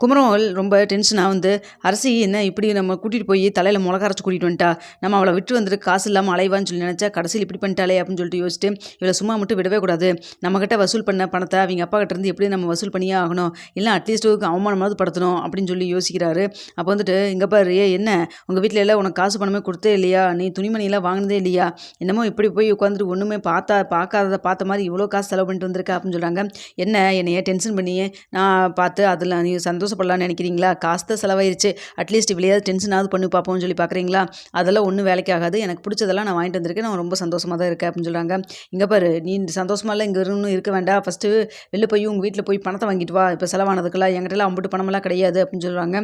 குமரவேல் ரொம்ப டென்ஷனாக வந்து அரசி என்ன இப்படி நம்ம கூட்டிகிட்டு போய் தலையில் மிளகா அரைச்சி கூட்டிகிட்டு வந்துட்டா? நம்ம அவளை விட்டு வந்துட்டு காசு இல்லாமல் அலைவான்னு சொல்லி நினச்சா கடைசியில் இப்படி பண்ணிட்டாலே அப்படின்னு சொல்லிட்டு யோசிச்சுட்டு இவளை சும்மா மட்டும் விடவே கூடாது. நம்மக்கிட்ட வசூல் பண்ண பணத்தை அவங்க அப்பா கிட்டேருந்து எப்படி நம்ம வசூல் பண்ணியே ஆகணும்? இல்லை அட்லீஸ்ட் அவமானமாவது படுத்தணும் அப்படின்னு சொல்லி யோசிக்கிறாரு. அப்போ வந்துட்டு இங்கே பாரு என்ன? உங்கள் வீட்டில் எல்லாம் உனக்கு காசு பணமே கொடுத்தே இல்லையா? நீ துணிமணியெல்லாம் வாங்கினதே இல்லையா? என்னமோ இப்படி போய் உட்காந்துட்டு ஒன்றுமே பார்த்தா பார்க்காததை பார்த்த மாதிரி இவ்வளோ காசு செலவு பண்ணிட்டு வந்திருக்கா அப்படின்னு சொல்கிறாங்க என்ன என்னைய டென்ஷன் பண்ணியே? நான் பார்த்து அதில் நீ சந்தோஷப்படலாம்னு நினைக்கிறீங்களா? காசு தான் செலவாயிருச்சு. அட்லீஸ்ட் இவ்வளையாவது டென்ஷனாவது பண்ணி பார்ப்போம்னு சொல்லி பார்க்குறீங்களா? அதெல்லாம் ஒன்றும் வேலைக்கு ஆகாது. எனக்கு பிடிச்சதெல்லாம் நான் வாங்கிட்டு வந்திருக்கேன். நான் ரொம்ப சந்தோஷமாக தான் இருக்கேன் அப்படின்னு சொல்கிறாங்க இங்கே பாரு நீ சந்தோஷமாலாம் இங்கே இன்னும் இருக்க வேண்டாம். ஃபஸ்ட்டு வெளில போய் உங்கள் வீட்டில் போய் பணத்தை வாங்கிட்டு வா. இப்போ செலவானதுக்கெல்லாம் எங்கிட்டலாம் அம்புட்டு பணமெல்லாம் கிடையாது அப்படின்னு சொல்கிறாங்க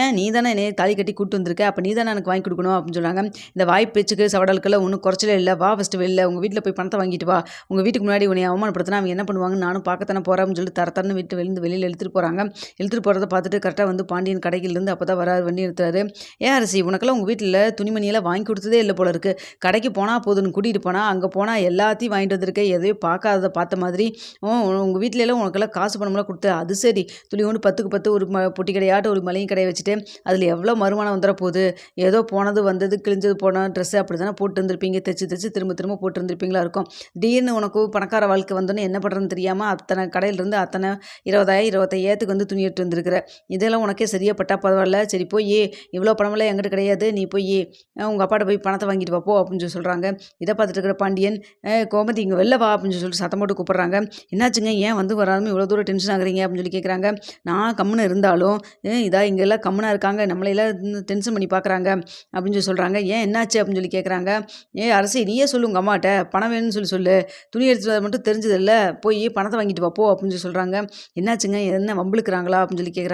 ஏன் நீ தானே என்னை தாலி கட்டி கூட்டு வந்திருக்க? அப்போ நீ தானே எனக்கு வாங்கி கொடுக்கணும் அப்படின்னு சொல்கிறாங்க இந்த வாய் பேச்சுக்கு சவடலுக்கெல்லாம் ஒன்றும் குறைச்சலே இல்லை. வா ஃபஸ்ட்டு வெளில. உங்கள் வீட்டில் போய் பணத்தை வாங்கிட்டு வா. உங்கள் வீட்டுக்கு முன்னாடி உன்னை அவமானப்படுத்தினா அவங்க என்ன பண்ணுவாங்க நானும் பார்க்கத்தானே போகிறேன் அப்படின்னு சொல்லி தர தரன்னு விட்டு வெளிந்து வெளியில் எடுத்துகிட்டு போகிறாங்க எழுத்துட்டு போகிறத பார்த்துட்டு கரெக்டாக வந்து பாண்டியன் கடையிலேருந்து அப்போ தான் வராது வண்டி நிறுத்துறாரு ஏன் அரிசி உனக்கெல்லாம் உங்கள் வீட்டில் துணிமணியெல்லாம் வாங்கி கொடுத்ததே இல்லை போல இருக்குது கடைக்கு போனால் போதுன்னு கூட்டிகிட்டு போனால் அங்கே போனால் எல்லாத்தையும் வாங்கிட்டு வந்திருக்கேன் எதையும் பார்க்காத பார்த்த மாதிரி. உங்கள் வீட்டில எல்லாம் உனக்கெல்லாம் காசு பணமெல்லாம் கொடுத்து அது சரி. துணி ஒன்று பத்துக்கு பத்து ஒரு ம பொட்டி கடையாட்ட ஒரு மளிகை கடையை வச்சுட்டு அதில் எவ்வளோ வருமானம் வந்துட போகுது? ஏதோ போனது வந்தது கிழிஞ்சது போன ட்ரெஸ்ஸு அப்படி தானே போட்டு இருந்திருப்பீங்க தைச்சு தைச்சு திரும்ப திரும்ப போட்டு இருந்திருப்பீங்களா இருக்கும். திடீர்னு உனக்கு பணக்கார வாழ்க்கை வந்தோன்னே என்ன பண்ணுறதுன்னு தெரியாமல் அத்தனை கடையிலேருந்து அத்தனை இருபதாயிரம் இருபத்தையாயிரத்துக்கு வந்து துணி எடுத்து வந்திருக்கிற இதெல்லாம் உனக்கே சரியாக பட்டா பரவாயில்ல. சரி போய் இவ்வளோ பணமெல்லாம் எங்கிட்ட கிடையாது. நீ போய் உங்கள் அப்பாட்ட போய் பணத்தை வாங்கிட்டு வாப்போ அப்படின்னு சொல்லி சொல்கிறாங்க இதை பார்த்துட்டு இருக்கிற பாண்டியன் கோமதி இங்கே வெளில வா அப்படின்னு சொல்லி சொல்லிட்டு சத்தம் போட்டு கூப்பிட்றாங்க. என்னாச்சுங்க? ஏன் வந்து வராமல் இவ்வளோ தூரம் டென்ஷன் ஆகுறீங்க? அப்படின்னு சொல்லி கேட்குறாங்க நான் கம்முன்னு இருந்தாலும் இதாக இங்கே எல்லாம் கம்முனாக இருக்காங்க. நம்மளையெல்லாம் டென்ஷன் பண்ணி பார்க்குறாங்க அப்படின்னு சொல்லி சொல்கிறாங்க ஏன் என்னாச்சு? அப்படின்னு சொல்லி கேட்குறாங்க ஏ அரசு நீயே சொல்லு உங்கள் அம்மாட்ட. பணம் வேணும்னு சொல்லி சொல்லு. துணி எடுத்துட்டு வர மட்டும் தெரிஞ்சதில்ல. போய் பணத்தை வாங்கிட்டு வாப்போ அப்படின்னு சொல்லி சொல்கிறாங்க என்னாச்சுங்க? என்ன வம்பிழுக்கிறாங்களா? அப்படின்னு சொல்லி கேட்குறாங்க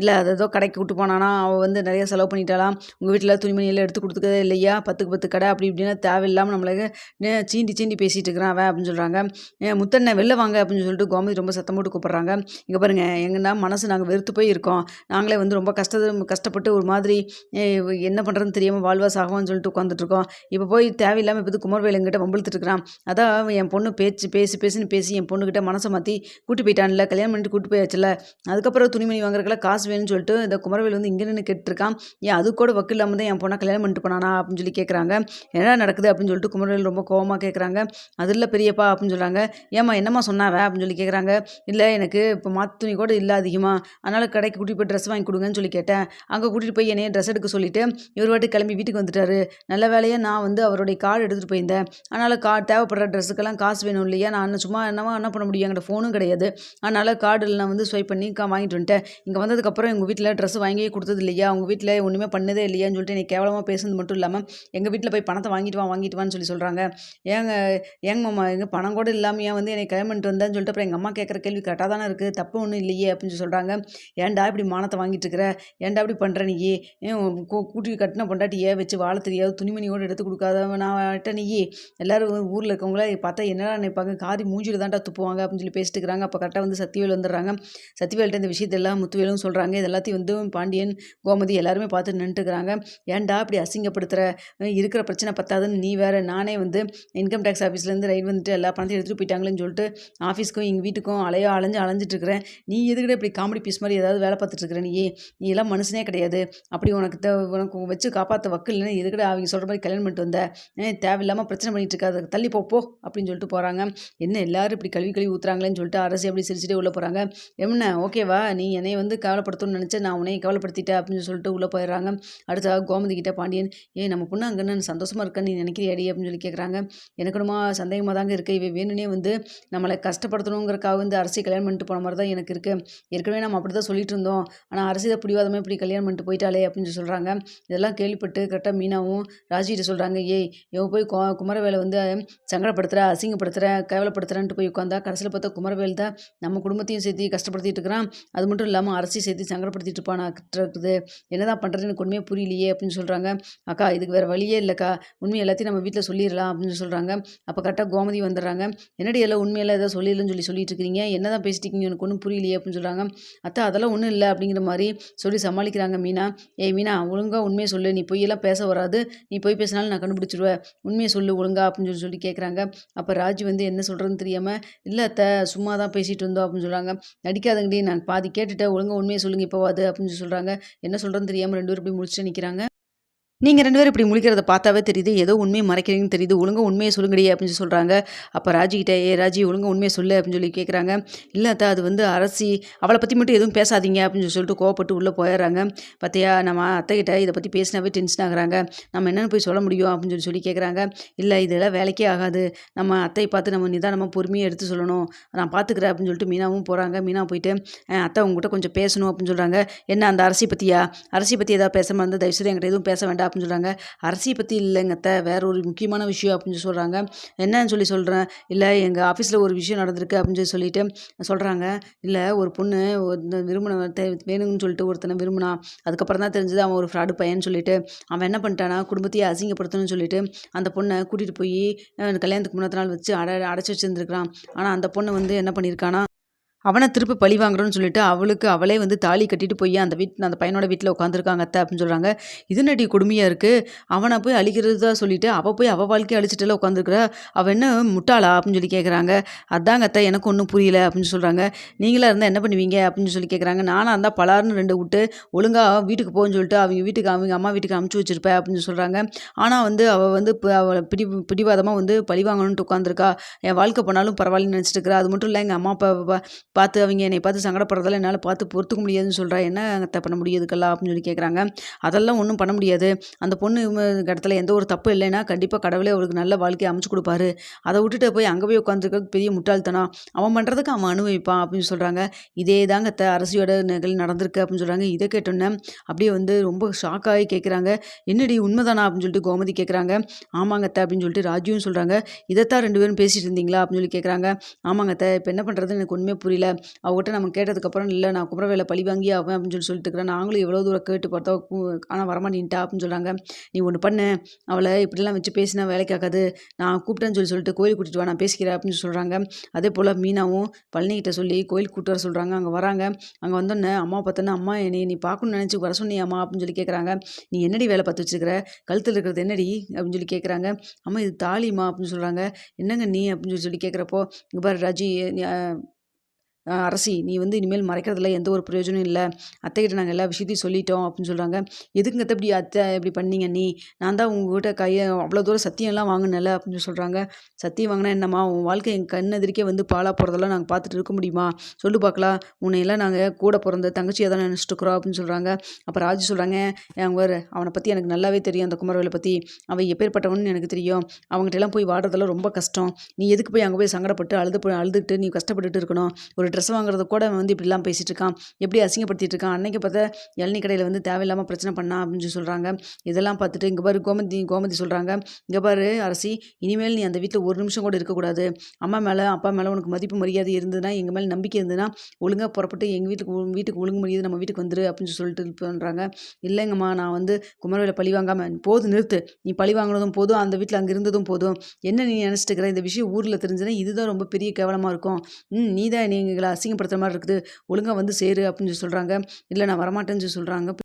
இல்லை அது ஏதோ கடைக்கு கூட்டு போனானா அவள் வந்து நிறைய செலவு பண்ணிட்டாலாம் உங்கள் வீட்டில் துணிமணியெல்லாம் எடுத்து கொடுத்துக்கதே இல்லையா? பத்துக்கு பத்து கடை அப்படி இப்படின்னா தேவையில்லாமல் நம்மளுக்கு சீண்டி சீண்டி பேசிகிட்டு இருக்கிறான் அவன் அப்படின்னு சொல்கிறாங்க முத்தண்ணை வெளில வாங்க அப்படின்னு சொல்லிட்டு கோமதி ரொம்ப சத்தம் போட்டு கூப்பிட்றாங்க. இங்கே பாருங்க எங்கன்னா மனசு நாங்கள் வெறுத்து போய் இருக்கோம். நாங்களே வந்து ரொம்ப கஷ்டத்தை கஷ்டப்பட்டு ஒரு மாதிரி என்ன பண்ணுறதுன்னு தெரியாமல் வாழ்வா சாகவான்னு சொல்லிட்டு உட்காந்துட்ருக்கோம் இப்போ போய் தேவையில்லாமல் இப்போ குமர்வேல் எங்கிட்ட இருக்கிறான். அதான் என் பொண்ணு பேச்சு பேசி பேசின்னு பேசி என் பொண்ணுக்கிட்ட மனசை மாற்றி கூட்டி போயிட்டான்ல. கல்யாணம் பண்ணிட்டு கூட்டி போயாச்சுல அதுக்கப்புறம் துணிமணி வாங்குறதுக்கெல்லாம் காசு வேணும்னு சொல்லிட்டு இந்த குமரவேல் வந்து இங்கே நின்று கேட்டுருக்கான். ஏன் அது கூட வக்கு இல்லாமல் தான் என் பொண்ணை கல்யாணம் பண்ணிட்டு போனானா அப்படின்னு சொல்லி கேட்குறாங்க என்ன நடக்குது அப்படின்னு சொல்லிட்டு குமரவேல் ரொம்ப கோவமாக கேட்குறாங்க அது இல்லை பெரியப்பா அப்படின்னு சொல்கிறாங்க ஏம்மா என்னம்மா சொன்னாவே அப்படின்னு சொல்லி கேட்குறாங்க இல்லை எனக்கு இப்போ மாத்து துணி கூட இல்லை அதிகமாக அதனால் கடைக்கு கூட்டிகிட்டு போய் ட்ரெஸ் வாங்கி கொடுங்கன்னு சொல்லி கேட்டேன். அங்கே கூட்டிகிட்டு போய் என்னைய ட்ரெஸ் எடுக்க சொல்லிட்டு இவர் வாட்டி கிளம்பி வீட்டுக்கு வந்துட்டாரு. நல்ல வேலையாக நான் வந்து அவருடைய கார்டு எடுத்துகிட்டு போயிருந்தேன். அதனால் கா தேவைப்படுற ட்ரெஸ்ஸுக்கெல்லாம் காசு வேணும் இல்லையா? நான் சும்மா என்னவா என்ன பண்ண முடியும்? என்கிட்ட ஃபோனும் கிடையாது. அதனால் கார்டில் நான் வந்து ஸ்வைப் பண்ணி கா வாங்கிட்டு வந்துட்டேன். இங்கே வந்ததுக்கப்புறம் எங்கள் வீட்டில் ட்ரெஸ் வாங்கி கொடுத்தது இல்லையா? அவங்க வீட்டில் ஒன்றுமே பண்ணதே இல்லையான்னு சொல்லிட்டு நீ கேவலமாக பேசுனது மட்டும் இல்லாமல் எங்கள் வீட்டில் போய் பணத்தை வாங்கிட்டு வா வாங்கிட்டு வான்னு சொல்லி சொல்கிறாங்க ஏங்க ஏங்க மாமா எங்கள் பணம் கூட இல்லாமல் ஏன் வந்து என்னை கிளம்பிட்டு வந்தேன்னு சொல்லிட்டு அப்புறம் எங்கள் அம்மா கேட்குற கேள்வி கரெக்டாக தானே இருக்குது தப்பு ஒன்றும் இல்லையே அப்படின்னு சொல்லி சொல்கிறாங்க ஏன்டா இப்படி மானத்தை வாங்கிட்டு இருக்கிற? ஏன்டா இப்படி பண்ணுற நீ? ஏன் கூ- கூட்டி கட்டின பொண்டாட்டியே வச்சு வாழ தெரியாது துணிமணியோடு எடுத்து கொடுக்காத நான் நீ. எல்லோரும் ஊரில் இருக்கவங்கள பார்த்தா என்னடா நினைப்பாங்க? காரி மூஞ்சில தான்டா துப்புவாங்க அப்படின்னு சொல்லி பேசிட்டு இருக்கிறாங்க. அப்போ கரெக்டாக வந்து சத்தியவேல் வந்துடுறாங்க. சத்தியவேல்கிட்ட இந்த விஷயத்தெல்லாம் முத்துவேலும் சொல்கிறாங்க இது எல்லாத்தையும் வந்து பாண்டியன் கோமதி எல்லாருமே பார்த்து நின்றுக்கிறாங்க ஏன்டா இப்படி அசிங்கப்படுத்துகிற இருக்கிற பிரச்சனை பத்தாதுன்னு நீ வேற நானே வந்து இன்கம் டேக்ஸ் ஆஃபீஸ்லேருந்து ரைட் வந்துட்டு எல்லா பணத்தையும் எடுத்துகிட்டு போயிட்டாங்களேன்னு சொல்லிட்டு ஆஃபீஸ்க்கும் எங்கள் வீட்டுக்கும் அலையோ அலைஞ்சு அலைஞ்சிட்டு இருக்கிறேன் நீ எதுக்கிட்ட இப்படி காமெடி பீஸ் மாதிரி ஏதாவது வேலை பார்த்துட்டு இருக்கிற நீ? நீ எல்லாம் மனுஷனே கிடையாது. அப்படி உனக்கு தே உனக்கு வச்சு காப்பாற்ற வக்கு இல்லைன்னு எதுக்கிட்ட அவங்க சொல்கிற மாதிரி கல்யாணம் பண்ணிட்டு வந்த? தேவையில்லாமல் பிரச்சனை பண்ணிட்டு இருக்காது? தள்ளி போப்போ அப்படின்னு சொல்லிட்டு போகிறாங்க என்ன எல்லாரும் இப்படி கழுவி கழுவி ஊத்துறாங்களேன்னு சொல்லிட்டு அரசு அப்படி சிரிச்சுட்டே உள்ளே போகிறாங்க என்ன? ஓகேவா நீ என்னை வந்து கவலைப்படுத்தணும்னு நினச்சேன். நான் உன்னையும் கவலைப்படுத்திட்டேன் அப்படின்னு சொல்லிட்டு உள்ளே போயிடுறாங்க. அடுத்ததாக கோமதி கிட்ட பாண்டியன் ஏ நம்ம பொண்ணு அங்கே நான் சந்தோஷமாக இருக்கேன்னு நீ நினைக்கிறியாடி அப்படின்னு சொல்லி கேட்குறாங்க எனக்கு சந்தேகமாக தாங்க இருக்கு. இவ வேணும்னே வந்து நம்மளை கஷ்டப்படுத்தணுங்கிறக்காக வந்து அரசியை கல்யாணம் பண்ணிட்டு போன மாதிரி தான் எனக்கு இருக்குது ஏற்கனவே நம்ம அப்படி தான் சொல்லிட்டு இருந்தோம். ஆனால் அரசி தான் பிடிவாதமாக இப்படி கல்யாணம் பண்ணிட்டு போயிட்டாலே அப்படின்னு சொல்லி சொல்கிறாங்க இதெல்லாம் கேள்விப்பட்டு கரெக்டாக மீனாவும் ராஜிகிட்ட சொல்கிறாங்க ஏய் இவன் போய் கோ குமரவேலை வந்து சங்கடப்படுத்துகிற அசிங்கப்படுத்துகிற கவலைப்படுத்துகிறேன்ட்டு போய் உட்காந்தா கடைசியில் பார்த்தா குமரவேல் தான் நம்ம குடும்பத்தையும் சேர்த்து கஷ்டப்படுத்திட்டு இருக்கிறான். அது மட்டும் இல்லை இல்லாமல் அரசி சேர்த்து சங்கடப்படுத்திட்டு இருப்பானா இருக்குது. என்னதான் பண்ணுறது எனக்கு உண்மையே புரியலையே அப்படின்னு சொல்கிறாங்க அக்கா இதுக்கு வேறு வழியே இல்லைக்கா. உண்மை எல்லாத்தையும் நம்ம வீட்டில் சொல்லிடலாம் அப்படின்னு சொல்கிறாங்க அப்போ கரெக்டாக கோமதி வந்துடுறாங்க. என்னடி எல்லாம் உண்மையெல்லாம் ஏதோ சொல்லிடலன்னு சொல்லி சொல்லிட்டு இருக்கிறீங்க? என்ன தான் பேசிட்டு எனக்கு ஒன்றும் புரியலையே அப்படின்னு சொல்கிறாங்க அத்தா அதெல்லாம் ஒன்றும் இல்லை அப்படிங்கிற மாதிரி சொல்லி சமாளிக்கிறாங்க மீனா. ஏய் மீனா ஒழுங்காக உண்மையை சொல்லு. நீ பொய்யெல்லாம் பேச வராது. நீ பொய் பேசினாலும் நான் கண்டுபிடிச்சிருவேன். உண்மையை சொல்லு ஒழுங்கா அப்படின்னு சொல்லி சொல்லி கேட்குறாங்க அப்போ ராஜி வந்து என்ன சொல்கிறதுன்னு தெரியாமல் இல்லை அத்தை சும்மா தான் பேசிகிட்டு இருந்தோம் அப்படின்னு சொல்கிறாங்க நடிக்காதங்கடி நான் பாதி கேட்டுட்டு ஒழுங்காக உண்மையை சொல்லுங்க இப்போவாது அப்படின்னு சொல்கிறாங்க என்ன சொல்கிறேன்னு தெரியாமல் ரெண்டு பேரும் இப்படி முடிச்சுட்டு நிற்கிறாங்க நீங்கள் ரெண்டு பேரும் இப்படி முழிக்கிறத பார்த்தாவே தெரியுது. ஏதோ உண்மையை மறைக்கிறீங்கன்னு தெரியுது. ஒழுங்காக உண்மையை சொல்லுங்கடி அப்படின்னு சொல்கிறாங்க அப்போ ராஜிக்கிட்ட ஏ ராஜி ஒழுங்காக உண்மையை சொல்லு அப்படின்னு சொல்லி கேட்குறாங்க இல்லாத்தா அது வந்து அரசி அவளை பற்றி மட்டும் எதுவும் பேசாதீங்க அப்படின்னு சொல்லிட்டு கோவப்பட்டு உள்ளே போயிடுறாங்க. பார்த்தியா நம்ம அத்தைக்கிட்ட இதை பற்றி பேசினாவே டென்ஷன் ஆகுறாங்க. நம்ம என்னென்னு போய் சொல்ல முடியும் அப்படின்னு சொல்லி சொல்லி கேட்குறாங்க இல்லை இதெல்லாம் வேலைக்கே ஆகாது. நம்ம அத்தையை பார்த்து நம்ம நிதானமாக பொறுமையாக எடுத்து சொல்லணும். நான் பார்த்துக்கிறேன் அப்படின்னு சொல்லிட்டு மீனாவும் போகிறாங்க மீனா போயிட்டு அத்தை உங்ககிட்ட கொஞ்சம் பேசணும் அப்படின்னு சொல்கிறாங்க என்ன அந்த அரசி பற்றியா அரசி பற்றி ஏதாவது பேச மாதிரி தயவுசெய்து என்கிட்ட எதுவும் பேச வேண்டாம். அப்படின்னு சொல்கிறாங்க அரசியை பற்றி இல்லைங்க அத்தை. வேற ஒரு முக்கியமான விஷயம் அப்படின்னு சொல்கிறாங்க என்னன்னு சொல்லி சொல்கிறேன் இல்லை எங்கள் ஆஃபீஸில் ஒரு விஷயம் நடந்திருக்கு அப்படின்னு சொல்லி சொல்லிட்டு சொல்கிறாங்க இல்லை ஒரு பொண்ணு இந்த விரும்பின வேணும்னு சொல்லிட்டு ஒருத்தனை விரும்பினான் அதுக்கப்புறம் தான் தெரிஞ்சது அவன் ஒரு ஃப்ராடு பையன் சொல்லிட்டு அவன் என்ன பண்ணிட்டானா குடும்பத்தையே அசிங்கப்படுத்தணும்னு சொல்லிட்டு அந்த பொண்ணை கூட்டிகிட்டு போய் கல்யாணத்துக்கு முன்னாடி நாள் வச்சு அட அடைச்சி வச்சுருந்துருக்கிறான். ஆனால் அந்த பொண்ணு வந்து என்ன பண்ணியிருக்கானா அவனை திருப்பி பழி வாங்குறோன்னு சொல்லிட்டு அவளுக்கு அவளே வந்து தாலி கட்டிட்டு போய் அந்த வீட் அந்த பையனோட வீட்டில் உட்காந்துருக்காங்க அத்தை அப்படின்னு சொல்கிறாங்க இது நடி கொடுமையாக இருக்குது அவனை போய் அழிக்கிறது தான் சொல்லிட்டு அவள் போய் அவள் வாழ்க்கையை அழிச்சிட்டுல உட்காந்துருக்குறா அவள் என்ன முட்டாளா அப்படின்னு சொல்லி கேட்குறாங்க அதாங்க அத்தை எனக்கு ஒன்றும் புரியல அப்படின்னு சொல்கிறாங்க நீங்களாக இருந்தால் என்ன பண்ணுவீங்க அப்படின்னு சொல்லி கேட்குறாங்க நானாக இருந்தால் பலார்னு ரெண்டு விட்டு ஒழுங்காக வீட்டுக்கு போகணும்னு சொல்லிட்டு அவங்க வீட்டுக்கு அவங்க அம்மா வீட்டுக்கு அமுச்சு வச்சிருப்பேன் அப்படின்னு சொல்கிறாங்க ஆனால் வந்து அவள் வந்து இப்போ அவளை பிடி பிடிவாதமாக வந்து பழி வாங்கணுன்ட்டு உட்காந்துருக்கா என் வாழ்க்கை போனாலும் பரவாயில்லன்னு நினச்சிட்டு இருக்கிறா. அது மட்டும் இல்லை எங்கள் அம்மா அப்பா பார்த்து அவங்க என்னை பார்த்து சங்கடப்படுறதால என்னால் பார்த்து பொறுத்துக்க முடியாதுன்னு சொல்கிறா என்ன அத்தை பண்ண முடியுதுக்கெல்லாம் அப்படின்னு சொல்லி கேட்குறாங்க அதெல்லாம் ஒன்றும் பண்ண முடியாது. அந்த பொண்ணு இடத்துல எந்த ஒரு தப்பு இல்லைன்னா கண்டிப்பாக கடவுளே அவளுக்கு நல்ல வாழ்க்கையை அமைச்சு கொடுப்பாரு. அதை விட்டுட்டு போய் அங்கே போய் உட்காந்துருக்கிறது பெரிய முட்டாள்தனம். அவன் பண்ணுறதுக்கு அவன் அனுபவிப்பான் அப்படின்னு சொல்கிறாங்க இதே தாங்க த அரசியோட நிகழ் நடந்திருக்கு அப்படின்னு சொல்கிறாங்க இதை கேட்டோன்னே அப்படியே வந்து ரொம்ப ஷாக்காகி கேட்குறாங்க என்னடி உண்மைதானா? அப்படின்னு சொல்லிட்டு கோமதி கேட்குறாங்க ஆமாங்கத்த அப்படின்னு சொல்லிட்டு ராஜுவும் சொல்கிறாங்க இதைத்தான் ரெண்டு பேரும் பேசிட்டு இருந்தீங்களா? அப்படின்னு சொல்லி கேட்குறாங்க ஆமாங்கத்த இப்போ என்ன பண்ணுறதுன்னு எனக்கு ஒன்றுமே புரியல. அவங்ககிட்ட நம்ம கேட்டதுக்கப்புறம் இல்லை நான் குமரவேலை பழி வாங்கி ஆவேன் அப்படின்னு சொல்லி சொல்லிட்டு இருக்கிறேன். நாங்களும் எவ்வளோ தூரம் கேட்டு பார்த்தா ஆனால் வரமாட்டேன்ட்டா அப்படின்னு சொல்கிறாங்க நீ ஒன்று பண்ண. அவளை இப்படிலாம் வச்சு பேசினா வேலைக்காகாது நான் கூப்பிட்டேன்னு சொல்லி சொல்லிட்டு கோயில் கூட்டிட்டு வா நான் பேசிக்கிறேன் அப்படின்னு சொல்கிறாங்க அதே போல் மீனாவும் பழனிக்கிட்ட சொல்லி கோயில் கூப்பிட்டு வர சொல்கிறாங்க அங்கே வராங்க. அங்கே வந்தோன்னே அம்மா பார்த்தோன்னே அம்மா என்னை நீ பார்க்கணும்னு நினச்சி வர சொன்னியாம்மா அப்படின்னு சொல்லி கேட்குறாங்க நீ என்னடி வேலை பார்த்து வச்சுருக்கிற? கழுத்தில் இருக்கிறது என்னடி? அப்படின்னு சொல்லி கேட்குறாங்க அம்மா இது தாலிமா அப்படின்னு சொல்கிறாங்க என்னங்க நீ? அப்படின்னு சொல்லி சொல்லி கேட்குறப்போ இங்கே பாரு ராஜி அரசி நீ வந்து இனிமேல் மறைக்கிறதுல எந்த ஒரு பிரயோஜனம் இல்லை. அத்தைக்கிட்ட நாங்கள் எல்லா விஷயத்தையும் சொல்லிட்டோம் அப்படின்னு சொல்கிறாங்க எதுக்குங்க இப்படி அத்தை இப்படி பண்ணீங்க நீ? நான் தான் உங்ககிட்ட கையை அவ்வளோ தூரம் சத்தியம்லாம் வாங்கினல அப்படின்னு சொல்கிறாங்க சத்தியம் வாங்கினா என்னம்மா? உன் வாழ்க்கை என் கண் எதிர்க்கே வந்து பாலாக போகிறதெல்லாம் நாங்கள் பார்த்துட்டு இருக்க முடியுமா? சொல்லு பார்க்கலாம் உன்னையெல்லாம் நாங்கள் கூட பிறந்த தங்கச்சியாக தான் நினச்சிட்டு இருக்கிறோம் அப்படின்னு சொல்கிறாங்க அப்போ ராஜு சொல்கிறாங்க அவங்க அவனை பற்றி எனக்கு நல்லாவே தெரியும் அந்த குமரவேலை பற்றி அவன் எப்பேற்பட்டவன்னு எனக்கு தெரியும். அவங்ககிட்ட எல்லாம் போய் வாடுறதெல்லாம் ரொம்ப கஷ்டம். நீ எதுக்கு போய் அங்கே போய் சங்கடப்பட்டு அழுது அழுதுகிட்டு அழுதுட்டு நீ கஷ்டப்பட்டுட்டு இருக்கணும்? ஒரு ட்ரெஸ் வாங்குறது கூட அவன் வந்து இப்படிலாம் பேசிகிட்டு இருக்கான் எப்படி அசிங்கப்படுத்திட்டு இருக்கான் அன்னைக்கு பார்த்தா இளநீ கடையில் வந்து தேவையில்லாமல் பிரச்சனை பண்ணான் அப்படின்னு சொல்லி சொல்கிறாங்க இதெல்லாம் பார்த்துட்டு இங்கே பாரு கோமதி கோமதி சொல்கிறாங்க இங்கே பாரு அரசி இனிமேல் நீ அந்த வீட்டில் ஒரு நிமிஷம் கூட இருக்கக்கூடாது. அம்மா மேலே அப்பா மேலே உனக்கு மதிப்பு மரியாதை இருந்ததுன்னா எங்கள் மேலே நம்பிக்கை இருந்ததுன்னா ஒழுங்காக புறப்பட்டு எங்கள் வீட்டுக்கு வீட்டுக்கு ஒழுங்கு மரியாதை நம்ம வீட்டுக்கு வந்துரு அப்படின்னு சொல்லிட்டு பண்ணுறாங்க இல்லைங்கம்மா நான் வந்து குமரவேல பழி வாங்காமல் போதும் நிறுத்து. நீ பழி வாங்கினதும் போதும் அந்த வீட்டில் அங்கே இருந்ததும் போதும். என்ன நீ நினச்சிட்டு இருக்கிற? இந்த விஷயம் ஊரில் தெரிஞ்சுன்னா இதுதான் ரொம்ப பெரிய கேவலமாக இருக்கும். ம் நீ தான் நீங்களை மாதிரி இருக்குது. ஒழுங்காக வந்து சேரு அப்படின்னு சொல்லி சொல்கிறாங்க இல்லை நான் வரமாட்டேன்னு சொல்லி சொல்கிறாங்க